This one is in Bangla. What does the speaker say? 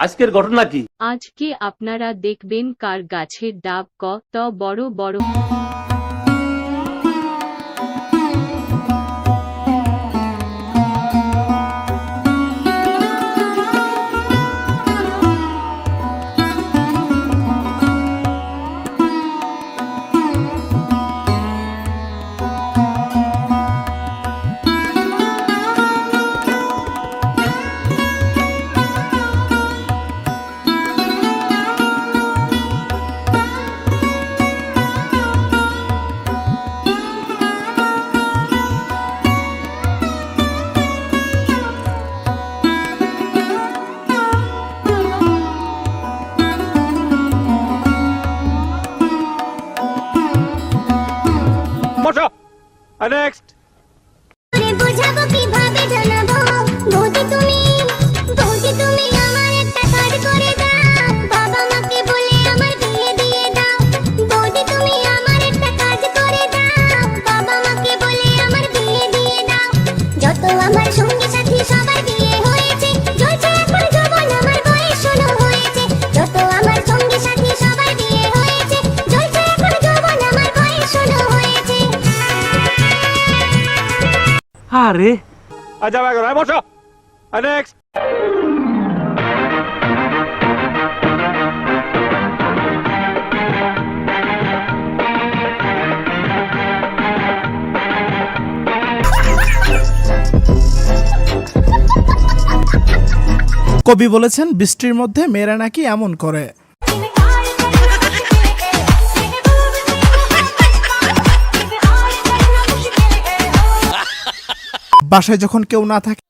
আজকের ঘটনা কি? আজকে আপনারা দেখবেন কার গাছের ডাব ক ত বড় বড় বসো নেক্সট আরে বোঝাবো আরে। আচ্ছা বাগর বসো। নেক্সট কবি বলেছেন বৃষ্টির মধ্যে মেয়েরা নাকি এমন করে। বাসায় যখন কেউ না থাকে